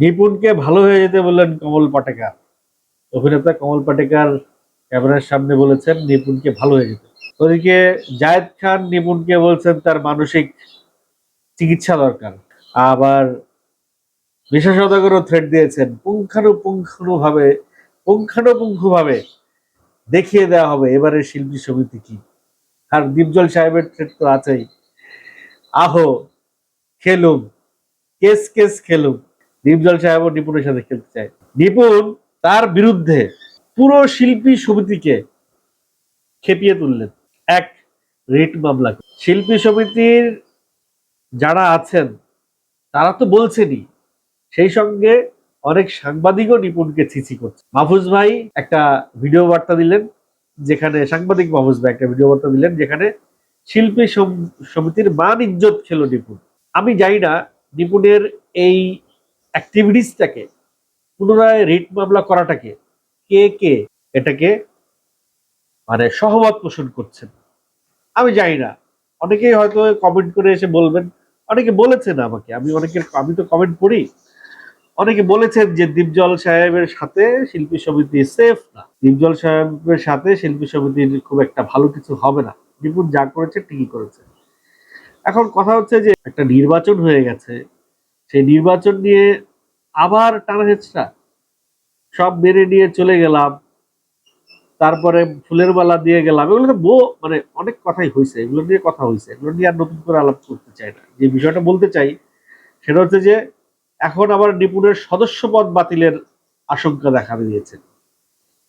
নিপুণকে ভালো হয়ে যেতে বললেন কমল পাটেকার। অভিনেতা কমল পাটেকার ক্যামেরার সামনে বলেছেন, নিপুণকে ভালো হয়ে যেতে। ওদিকে জায়েদ খান নিপুণকে বলছেন, তার মানসিক চিকিৎসা দরকার। আবার বিশেষ থ্রেড দিয়েছেন পুঙ্খানুপুঙ্খানু ভাবে পুঙ্খানুপুঙ্খ ভাবে দেখিয়ে দেওয়া হবে এবারের শিল্পী সমিতি কি। আর দীপজল সাহেবের থ্রেড তো আছেই। আহো, খেলুম, কেস কেস খেলুম। দীপজল সাহেব ও নিপুণের সাথে খেলতে চায়। নিপুণ তার বিরুদ্ধে পুরো শিল্পী সমিতিকে খেপিয়ে তুললেন। এক রিট মামলা। শিল্পী সমিতির যারা আছেন, তারা তো বলছেনই, সেই সঙ্গে অনেক সাংবাদিকও নিপুণকে ছিছি করছে। মাহফুজ ভাই একটা ভিডিও বার্তা দিলেন, যেখানে সাংবাদিক মাহফুজ ভাই একটা ভিডিও বার্তা দিলেন, যেখানে শিল্পী সম- সমিতির মান ইজ্জত খেলো নিপুণ আমি জানি না নিপুণের এই অ্যাক্টিভিটিসটাকে পুনরায় রিট মামলা করাটাকে কে কে এটাকে মানে সহমত পোষণ করছেন? আমি জানি না। অনেকেই হয়তো কমেন্ট করে এসে বলবেন, অনেকে বলেছেন আমাকে, আমি অনেকের, আমি তো কমেন্ট করি। অনেকে বলেছেন যে দীপজল সাহেবের সাথে শিল্পী সমিতি সেফ না। দীপজল সাহেবের সাথে শিল্পী সমিতির খুব একটা ভালো কিছু হবে না। নিপুণ যা করেছে ঠিকই করেছে। এখন কথা হচ্ছে যে একটা নির্বাচন হয়ে গেছে। সেই নির্বাচন নিয়ে আবার টানা হেঁচড়া। সব মেনে নিয়ে চলে গেলাম। তারপরে ফুলের মালা দিয়ে গেলাম। এগুলো তো বো মানে অনেক কথাই হয়েছে এগুলো নিয়ে কথা হয়েছে এগুলো নিয়ে আর নতুন করে আলাপ করতে চাই না। যে বিষয়টা বলতে চাই, সেটা হচ্ছে যে, এখন আবার নিপুণের সদস্য পদ বাতিলের আশঙ্কা দেখা দিয়েছে।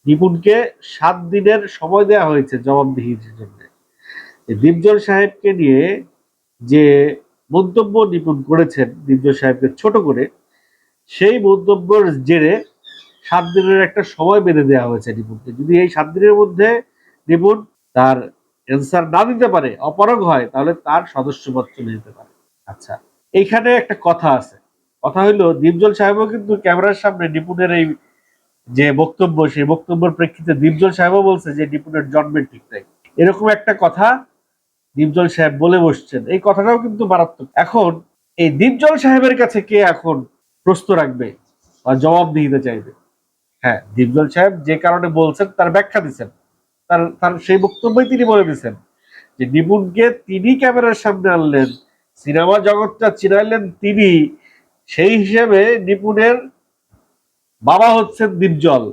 নিপুণকে সাত দিনের সময় দেওয়া হয়েছে জবাবদিহির জন্য। দীপজল সাহেবকে নিয়ে যে মন্তব্য নিপুণ করেছেন, দীপজল সাহেবকে ছোট করে সেই মন্তব্যের জেরে সাত দিনের একটা সময় বেঁধে দেওয়া হয়েছে নিপুণকে যদি এই সাত দিনের মধ্যে নিপুণ তার অ্যান্সার না দিতে পারে, অপারগ হয়, তাহলে তার সদস্যপদ চলে যেতে পারে। আচ্ছা এইখানে একটা কথা আছে। কথা হইল, দীপজল সাহেবও কিন্তু ক্যামেরার সামনে নিপুণের এই যে বক্তব্য, সেই বক্তব্যের প্রেক্ষিতে দীপজল সাহেবও বলছে যে নিপুণের জন্মের ঠিক নাই এরকম একটা কথা দীপজল সাহেব বলে বসছেন। এই কথাটাও কিন্তু মারাত্মক। এখন এই দীপজল সাহেবের কাছে কে এখন প্রশ্ন রাখবে বা জবাব দিতে চাইবে। হ্যাঁ দীপজল সাহেব যে কারণে বলছেন, তার ব্যাখ্যা দিচ্ছেন। তার তার সেই বক্তব্যই তিনি বলে দিচ্ছেন যে, নিপুণকে তিনি ক্যামেরার সামনে আনলেন, সিনেমা জগৎটা চিনাইলেন তিনি, সেই হিসেবে নিপুণের বাবা হচ্ছেন দীপজল।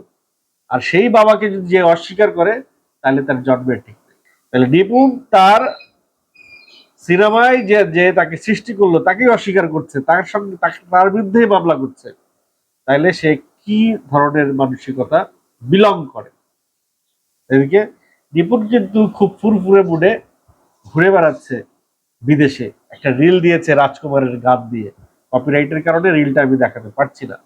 আর সেই বাবাকে যদি যে অস্বীকার করে, তাহলে তার জন্মের ঠিক তাহলে নিপুণ তার সিনেমায় যে যে তাকে সৃষ্টি করল, তাকেই অস্বীকার করছে। তার সঙ্গে, তাকে, তার বিরুদ্ধেই মামলা করছে। তাইলে সে কি ধরনের মানসিকতা বিলং করে? এদিকে নিপুণ কিন্তু খুব ফুরফুরে মুডে ঘুরে বেড়াচ্ছে বিদেশে। একটা রিল দিয়েছে রাজকুমারের গান দিয়ে। কপিরাইটের কারণে রিলটা আমি দেখাতে পারছি না।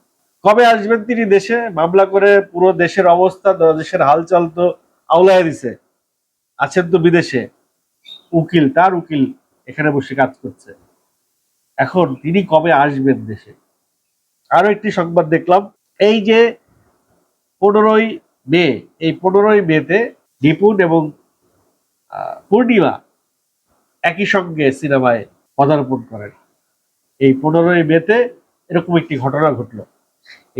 কবে আসবেন তিনি দেশে? মামলা করে পুরো দেশের অবস্থা, দেশের হালচাল তো আউলায় দিছে। আছেন তো বিদেশে। উকিল, তার উকিল এখানে বসে কাজ করছে। এখন তিনি কবে আসবেন দেশে? আরও একটি সংবাদ দেখলাম। এই যে পনেরোই মে, এই পনেরোই মেতে নিপুণ এবং পূর্ণিমা একই সঙ্গে সিনেমায় পদার্পণ করেন। এই পনেরোই মেতে এরকম একটি ঘটনা ঘটলো।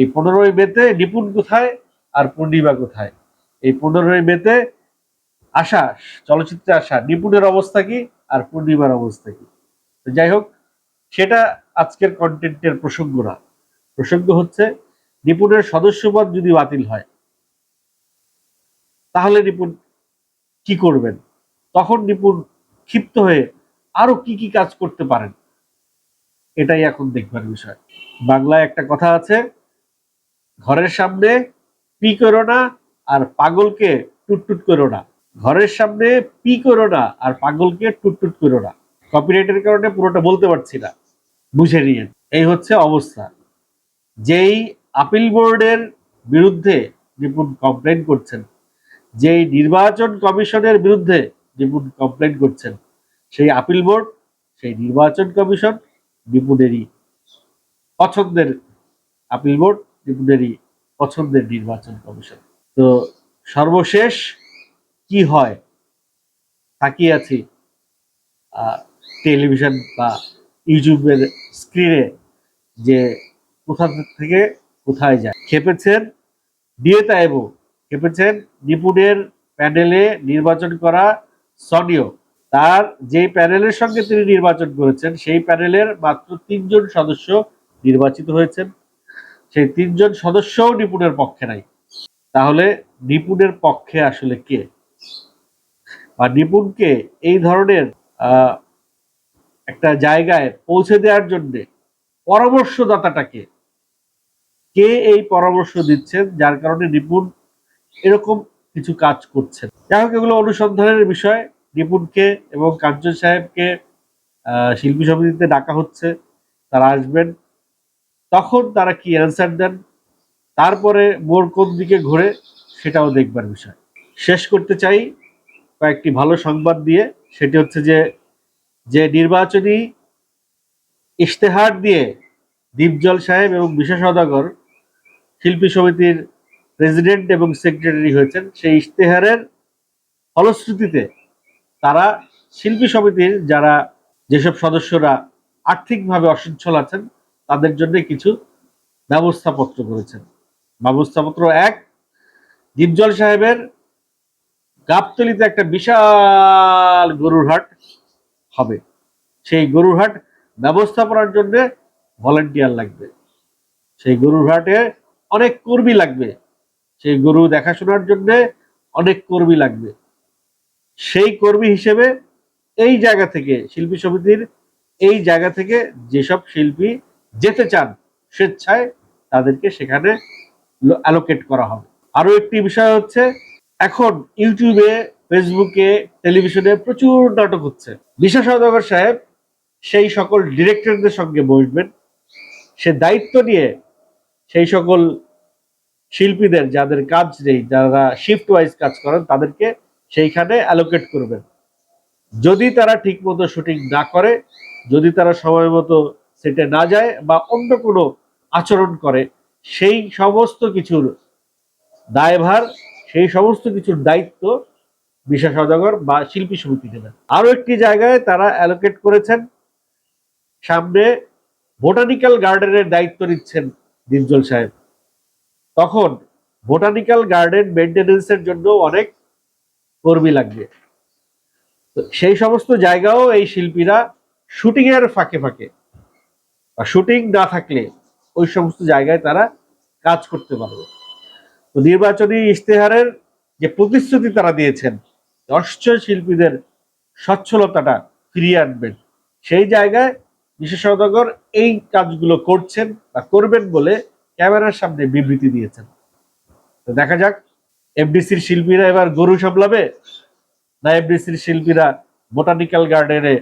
এই পনেরোই মেতে নিপুণ কোথায় আর পূর্ণিমা কোথায়? এই পনেরোই মেতে আসা চলচ্চিত্রে আসা নিপুণের অবস্থা কি? আর পূর্ণিমার অবস্থা কি? যাই হোক, সেটা আজকের কন্টেন্টের প্রসঙ্গ না। প্রসঙ্গ হচ্ছে নিপুণের সদস্যপদ যদি বাতিল হয়, তাহলে নিপুণ কি করবেন? তখন নিপুণ ক্ষিপ্ত হয়ে আরও কি কি কাজ করতে পারেন? এটাই এখন দেখবার বিষয়। বাংলায় একটা কথা আছে, ঘরের সামনে পি করো না আর পাগলকে টুটটুট করো না। ঘরের সামনে পি করো না আর পাগলকে টুটটুট করো না। কপিরাইটের কারণে পুরোটা বলতে পারছি না। বুঝে নিয়ে এই হচ্ছে অবস্থা। যেই আপিল বোর্ডের বিরুদ্ধে নিপুণ কমপ্লেন করছেন, যেই নির্বাচন কমিশনের বিরুদ্ধে নিপুণ কমপ্লেন করছেন, সেই আপিল বোর্ড সেই নির্বাচন কমিশন নিপুণেরই পছন্দের আপিল বোর্ড নিপুণেরই পছন্দের নির্বাচন কমিশন। তো সর্বশেষ কি হয়? তাকিয়ে আছি টেলিভিশন বা ইউটিউবের স্ক্রিনে যে কোথা থেকে কোথায় যায়। খেপেছেন দিয়ে তাইবো খেপেছেন নিপুণের প্যানেলে নির্বাচন করা সনিও। তার যে প্যানেলের সঙ্গে তিনি নির্বাচন করেছেন, সেই প্যানেলের মাত্র তিনজন সদস্য নির্বাচিত হয়েছেন। সেই তিনজন সদস্যও নিপুণের পক্ষে নাই। তাহলে নিপুণের পক্ষে আসলে কে? নিপুণকে এই ধরনের একটা জায়গায় পৌঁছে দেওয়ার জন্য পরামর্শদাতাটাকে কে এই পরামর্শ দিচ্ছেন, যার কারণে নিপুণ এরকম কিছু কাজ করছেন। যাই হোক, এগুলো অনুসন্ধানের বিষয়। নিপুণকে এবং কাঞ্চন সাহেবকে শিল্পী সমিতিতে ডাকা হচ্ছে। তারা আসবেন। তখন তারা কি অ্যান্সার দেন? তারপরে মোর কোন দিকে ঘুরে সেটাও দেখবার বিষয়। শেষ করতে চাই। কয়েকটি ভালো সংবাদ দিয়ে, সেটি হচ্ছে যে যে নির্বাচনী ইশতেহার দিয়ে দীপজল সাহেব এবং বিশেষ সদাগর শিল্পী সমিতির প্রেসিডেন্ট এবং সেক্রেটারি হয়েছেন, সেই ইশতেহারের ফলশ্রুতিতে তারা শিল্পী সমিতির যারা যেসব সদস্যরা আর্থিকভাবে অসচ্ছল আছেন, তাদের জন্য কিছু ব্যবস্থাপত্র করেছেন। ব্যবস্থাপত্র এক, দীপজল সাহেবের গাবতলিতে একটা বিশাল গরুর হাট হবে। সেই গরুর হাট ব্যবস্থাপনার জন্য ভলেন্টিয়ার লাগবে। সেই গরুর হাটে অনেক কর্মী লাগবে। সেই গরু দেখাশোনার জন্য অনেক কর্মী লাগবে। সেই কর্মী হিসেবে এই জায়গা থেকে শিল্পী সমিতির এই জায়গা থেকে যেসব শিল্পী যেতে চান স্বেচ্ছায় তাদেরকে সেখানে অ্যালোকেট করা হবে। আরও একটি বিষয় হচ্ছে এখন ইউটিউবে, ফেসবুকে, টেলিভিশনে প্রচুর নাটক হচ্ছে। বিশেষ সদাগর সাহেব সেই সকল ডিরেক্টরদের সঙ্গে বসবেন। সে দায়িত্ব নিয়ে সেই সকল শিল্পীদের যাদের কাজ নেই, যারা শিফট ওয়াইজ কাজ করেন, তাদেরকে সেইখানে অ্যালোকেট করবেন। যদি তারা ঠিক মতো শুটিং না করে, যদি তারা সময় মতো সেটে না যায় বা অন্য কোনো আচরণ করে, সেই সমস্ত কিছুর দায়ভার সেই সমস্ত কিছুর দায়িত্ব বিশেষ সদাগর বা শিল্পী সমিতি নেবেন আরও একটি জায়গায় তারা অ্যালোকেট করেছেন। সামনে বোটানিক্যাল গার্ডেনের দায়িত্ব নিচ্ছেন দীপজল সাহেব। তখন বোটানিক্যাল গার্ডেন মেনটেন্যান্সের জন্য অনেক কর্মী লাগবে। তো সেই সমস্ত জায়গাও এই শিল্পীরা শুটিং এর ফাঁকে ফাঁকে শুটিং না থাকলে ওই সমস্ত জায়গায় তারা কাজ করতে পারবে। তো নির্বাচনী ইশতেহারের যে প্রতিশ্রুতি তারা দিয়েছেন অশ্চয় শিল্পীদের সচ্ছলতাটা ফিরিয়ে আনবেন। সেই জায়গায় বিশেষ সদাগর এই কাজগুলো করছেন বা করবেন বলে ক্যামেরার সামনে বিবৃতি দিয়েছেন। তো দেখা যাক, এফডিসির শিল্পীরা এবার গরু সামলাবে না এফডিসির শিল্পীরা বোটানিক্যাল গার্ডেনে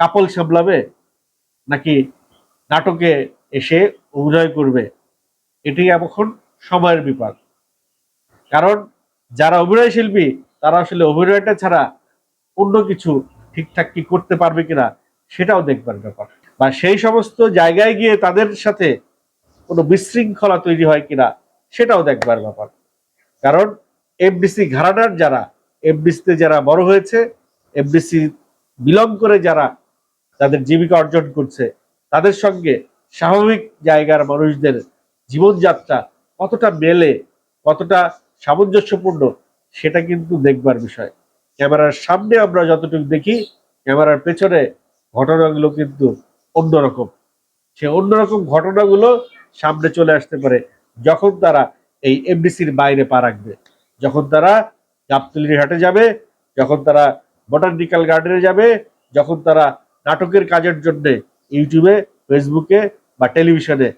কাপল সামলাবে নাকি নাটকে এসে অভিনয় করবে? এটি এখন সময়ের ব্যাপার কারণ যারা অভিনয় শিল্পী, তারা আসলে অভিনয়টা ছাড়া অন্য কিছু ঠিকঠাক কি করতে পারবে কিনা, সেটাও দেখবার ব্যাপার। বা সেই সমস্ত জায়গায় গিয়ে তাদের সাথে কোনো বিশৃঙ্খলা তৈরি হয় কিনা, সেটাও দেখবার ব্যাপার। কারণ এফডিসি ঘরানার যারা, এফডিসিতে যারা বড় হয়েছে, এফডিসি বিলং করে যারা তাদের জীবিকা অর্জন করছে, তাদের সঙ্গে স্বাভাবিক জায়গার মানুষদের জীবনযাত্রা কতটা মেলে, কতটা সামঞ্জস্যপূর্ণ, সেটা কিন্তু দেখবার বিষয়। ক্যামেরার সামনে আমরা যতটুকু দেখি, ক্যামেরার পেছনে ঘটনাগুলো কিন্তু অন্যরকম। সে অন্যরকম ঘটনাগুলো সামনে চলে আসতে পারে যখন তারা এই এমডিসির বাইরে পা রাখবে। যখন তারা গাবতলির হাটে যাবে, যখন তারা বটানিক্যাল গার্ডেনে যাবে, যখন তারা নাটকের কাজের জন্যে ইউটিউবে, ফেসবুকে বা টেলিভিশনে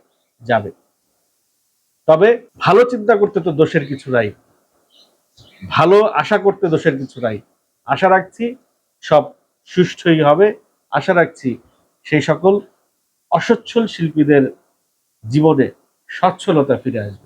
যাবে। তবে ভালো চিন্তা করতে তো দোষের কিছু নাই। ভালো আশা করতে দোষের কিছু নাই। আশা রাখছি সব সুষ্ঠুই হবে। আশা রাখছি সেই সকল অসচ্ছল শিল্পীদের জীবনে সচ্ছলতা ফিরে আসবে।